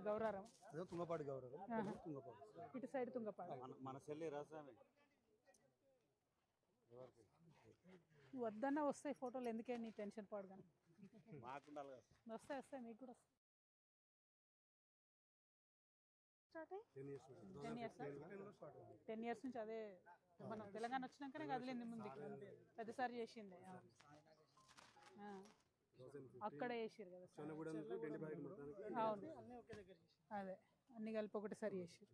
గౌరారం అదే తుంగపాటి గౌరవం తుంగపాటి. ఇటు సైడ్ తుంగపాడు మన రాసామే వద్దన్నా వస్తాయి ఫోటోలు ఎందుకే నీ టెన్షన్ మాకుండాలి కదా. వస్తాయి వస్తాయి మీకు కూడా వస్తాయి. టెన్ ఇయర్స్ నుంచి. అదే మనం తెలంగాణ వచ్చినాకనే కదిలింది ముందుకి. పెద్దసారి చేసింది. అక్కడే చేసిరు కదా అవును. అదే అన్ని కలిపి ఒకటిసారి చేసిరు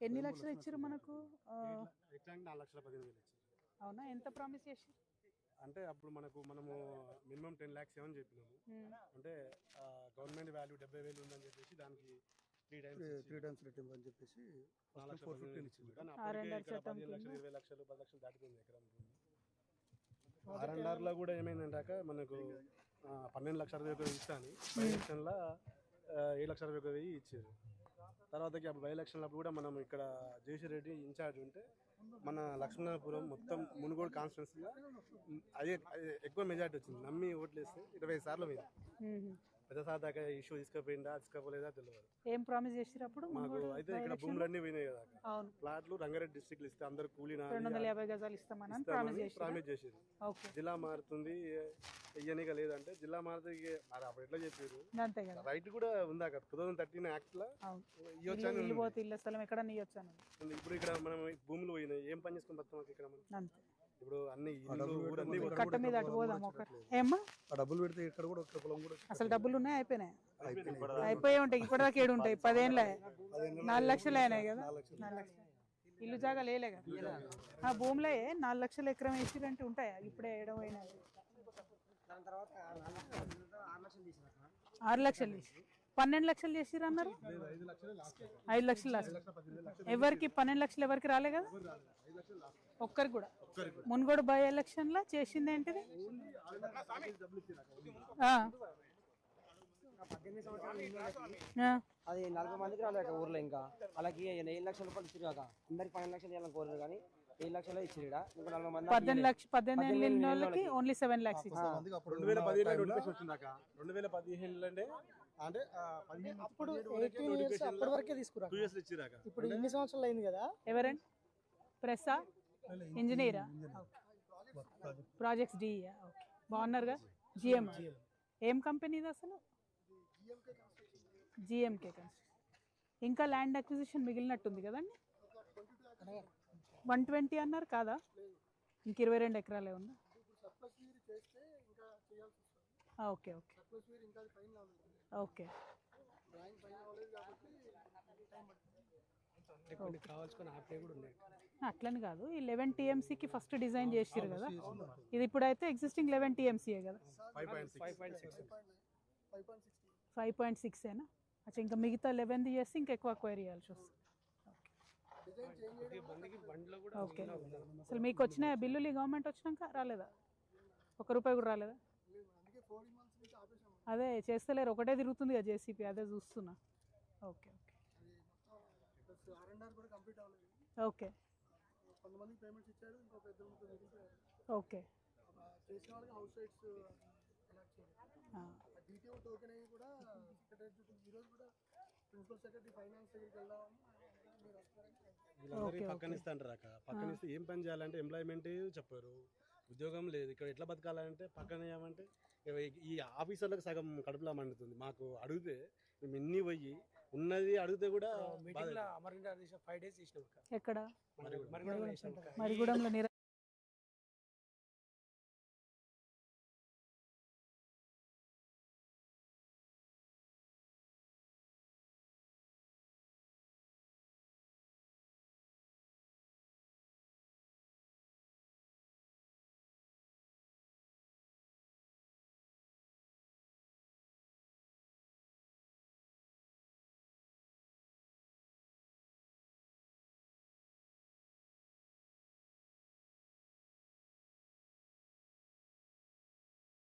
ఎన్ని లక్షలు ఇచ్చారు మనకు? అవునా? ఎంత ప్రామిస్ చేసి అంటే అప్పుడు మనకు మనము మినిమం టెన్ ల్యాక్స్ ఏమని చెప్పినాము. అంటే గవర్నమెంట్ వాల్యూ డెబ్బై వేలు ఉందని చెప్పేసి దానికి త్రీ టైమ్స్ త్రీ టైమ్స్ అని చెప్పేసి ఫోర్ ఫిఫ్టీన్ ఇచ్చింది. కానీ అప్పటికే పదిహేను లక్షలు ఇరవై లక్షలు పది లక్షలు దాటిపోయింది. ఎకరం భూమి ఆర్ అండ్ ఆర్లో కూడా ఏమైందంటాక మనకు పన్నెండు లక్షల అరవై ఒక వెయ్యి ఇస్తాను బై ఎలక్షన్లో ఏడు లక్షల అరవై ఒక వెయ్యి ఇచ్చారు. తర్వాతకి అప్పుడు బై ఎలక్షన్లో కూడా మనం ఇక్కడ జేసీ రెడ్డి ఇన్ఛార్జ్ ఉంటే మన లక్ష్మణాపురం మొత్తం మునుగోడు కాన్స్టిట్యున్సీలో అదే అదే ఎక్కువ మెజార్టీ వచ్చింది. నమ్మి ఓట్లు వేస్తే ఇరవై సార్లు మీద పెద్ద సార్ దాకా ఇష్యూ తీసుకుపోయిందా తీసుకుపోలేదా తెలియదు ఏం ప్రామిస్ చేసిరు అప్పుడు? మాకు అయితే ఇక్కడ భూములన్నీ పోయినాయి కదా అవును. ప్లాట్లు రంగారెడ్డి డిస్ట్రిక్ట్ ఇస్తే అందరు కూలిన రెండు వందల యాభై గజాలు ఇస్తామని ప్రామిస్ చేసి ప్రామిస్ ఓకే. జిల్లా మారుతుంది ఇయ్యనిగా లేదంటే జిల్లా మారుతుంది మరి అప్పుడు ఎట్లా చెప్పారు అంతే కదా. రైట్ కూడా ఉంది అక్కడ. టూ థౌసండ్ థర్టీన్ యాక్ట్లో అవును. ఇవ్వచ్చు ఇల్లు- స్థలం ఎక్కడ ఉంది. ఇప్పుడు ఇక్కడ మనం భూములు పోయినాయి. ఏం పని చేసుకుని బతాం ఇక్కడ మనం? అంతే. ఇప్పుడు అన్ని. కట్ట మీద అటు పోదాం ఒక ఏమ్మా? ఆ డబ్బులు పెడితే ఇక్కడ కూడా ఒక పొలం కూడా అసలు డబ్బులు ఉన్నాయి? అయిపోయినాయి? అయిపోయి ఉంటాయి. ఇప్పటిదాకా ఏడు ఉంటాయి. పదేళ్ళే. నాలుగు లక్షలు అయినాయి కదా? నాలుగు లక్షలు. ఇల్లు జాగా లేలే కదా? ఆ భూమిలో నాలుగు లక్షలు ఎకరం వేసిరంటే ఉంటాయా? ఇప్పుడే ఏడవ ఆరు లక్షలు తీసి. పన్నెండు లక్షలు చేసిరు అన్నారు? ఐదు లక్షలు లాస్ట్. లక్షలు ఎవరికి పన్నెండు లక్షలు ఎవరికి రాలే కదా? ఒక్కరికి కూడా. మున్గోడు బై ఎలక్షన్లో చేసింది ఏంటిది. అది నలభై మందికి రాలేక ఊర్లో ఇంకా. వాళ్ళకి ఏడు లక్షల రూపాయలు ఇచ్చారు కాక. అందరికి పన్నెండు లక్షలు ఇవ్వాలని కోరారు కానీ ఏడు లక్షలు ఇచ్చారు. ఇంకా నలభై మంది పద్దెనిమిది లక్ష పద్దెనిమిది ఏళ్ళు వాళ్ళకి ఓన్లీ సెవెన్ లాక్స్ ఇచ్చారు. రెండు వేల పదిహేను రెండు వేల పదిహేను అంటే అంటే ఇప్పుడు ఎయిటీన్ ఇయర్స్ అప్పటి వరకే తీసుకురా టూ ఇయర్స్ ఇచ్చిరాక ఇప్పుడు ఇన్ని సంవత్సరాలు అయింది కదా? ఎవరండి? ప్రెస్సా ఇంజనీరా? Projects DE okay. బాగున్నారుగా? జిఎం ఏం కంపెనీ ఇది అసలు? జిఎంకే కన్స్ట్రక్షన్ ఇంకా ల్యాండ్ అక్విజిషన్ మిగిలినట్టుంది కదండి? వన్ ట్వంటీ అన్నారు కాదా? ఇంక ఇరవై రెండు ఎకరాలే ఉందా? Okay okay. ఓకే. అట్లని కాదు. ఈ లెవెన్ టీఎంసీకి ఫస్ట్ డిజైన్ చేసిరు కదా. ఇది ఇప్పుడైతే ఎగ్జిస్టింగ్ లెవెన్ టీఎంసీయే కదా. ఫైవ్ పాయింట్ సిక్స్ ఏనా? అచ్చా ఇంకా మిగతా లెవెన్ది చేస్తే ఇంకా ఎక్కువ అక్వైర్ చేయాల్సి వస్తుంది. ఓకే అసలు మీకు వచ్చిన బిల్లులు గవర్నమెంట్ వచ్చినాక రాలేదా? ఒక రూపాయి కూడా రాలేదా? అదే చేస్తలేరు. ఒకటే తిరుగుతుంది కదా జేసీపీ అదే చూస్తున్నా. Okay okay. ఓకే. ఓకే. పక్కన ఇస్తాంటారు అక్క. పక్కన ఇస్తే ఏం పని చేయాలంటే ఎంప్లాయ్మెంట్ చెప్పారు. ఉద్యోగం లేదు. ఇక్కడ ఎట్లా బతకాలంటే పక్కన ఏమంటే ఈ ఆఫీసర్లకు సగం కడుపులా మండుతుంది. మాకు అడిగితే మేము ఎన్ని పోయి ఉన్నది అడిగితే కూడా ఫైవ్ డేస్ చేసినాం ఎక్కడ? మరిగూడెంలో నిర